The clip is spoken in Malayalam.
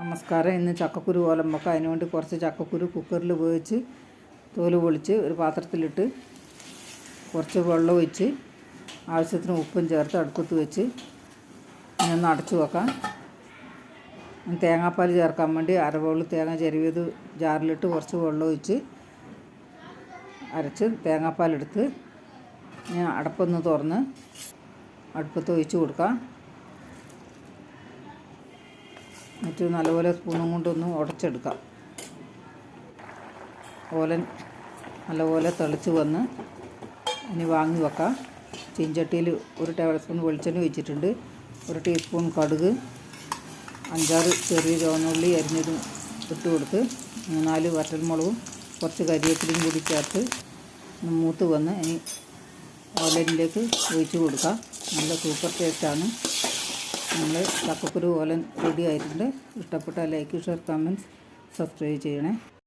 നമസ്കാരം. ഇന്ന് ചക്കക്കുരു ഓലം വെക്കാം അതിനുവേണ്ടി കുറച്ച് ചക്കക്കുരു കുക്കറിൽ ഉപയോഗിച്ച് തോൽ പൊളിച്ച് ഒരു പാത്രത്തിലിട്ട് കുറച്ച് വെള്ളം ഒഴിച്ച് ആവശ്യത്തിന് ഉപ്പും ചേർത്ത് അടുപ്പത്ത് വെച്ച് ഒന്ന് അടച്ചു വെക്കാം. തേങ്ങാപ്പാൽ ചേർക്കാൻ വേണ്ടി അര ബൗൾ തേങ്ങ ചെരുവിയത് ജാറിലിട്ട് കുറച്ച് വെള്ളം ഒഴിച്ച് അരച്ച് തേങ്ങാപ്പാലെടുത്ത് ഞാൻ അടപ്പൊന്ന് തുറന്ന് അടുപ്പത്ത് ഒഴിച്ച് കൊടുക്കാം. എന്നിട്ട് നല്ലപോലെ സ്പൂണും കൊണ്ടൊന്ന് ഉടച്ചെടുക്കാം. ഓലൻ നല്ലപോലെ തിളച്ച് വന്ന് ഇനി വാങ്ങി വെക്കാം. ചീഞ്ചട്ടിയിൽ ഒരു ടേബിൾ സ്പൂൺ വെളിച്ചെണ്ണ ഒഴിച്ചിട്ടുണ്ട്. ഒരു ടീസ്പൂൺ കടുക് അഞ്ചാറ് ചെറിയ ചുവന്നുള്ളി അരിഞ്ഞതും ഇട്ട് കൊടുത്ത് മൂന്നാൽ വറ്റൽമുളകും കുറച്ച് കരിവേപ്പിലയും കൂടി ചേർത്ത് മൂത്ത് വന്ന് ഇനി ഓലനിലേക്ക് ഒഴിച്ച് കൊടുക്കാം. നല്ല സൂപ്പർ ടേസ്റ്റാണ്. നമ്മൾ ചക്കക്കുരു ഓലൻ റെഡി ആയിട്ടുണ്ട്. ഇഷ്ടപ്പെട്ട ലൈക്ക് ഷെയർ കമന്റ്സ് സബ്സ്ക്രൈബ് ചെയ്യണേ.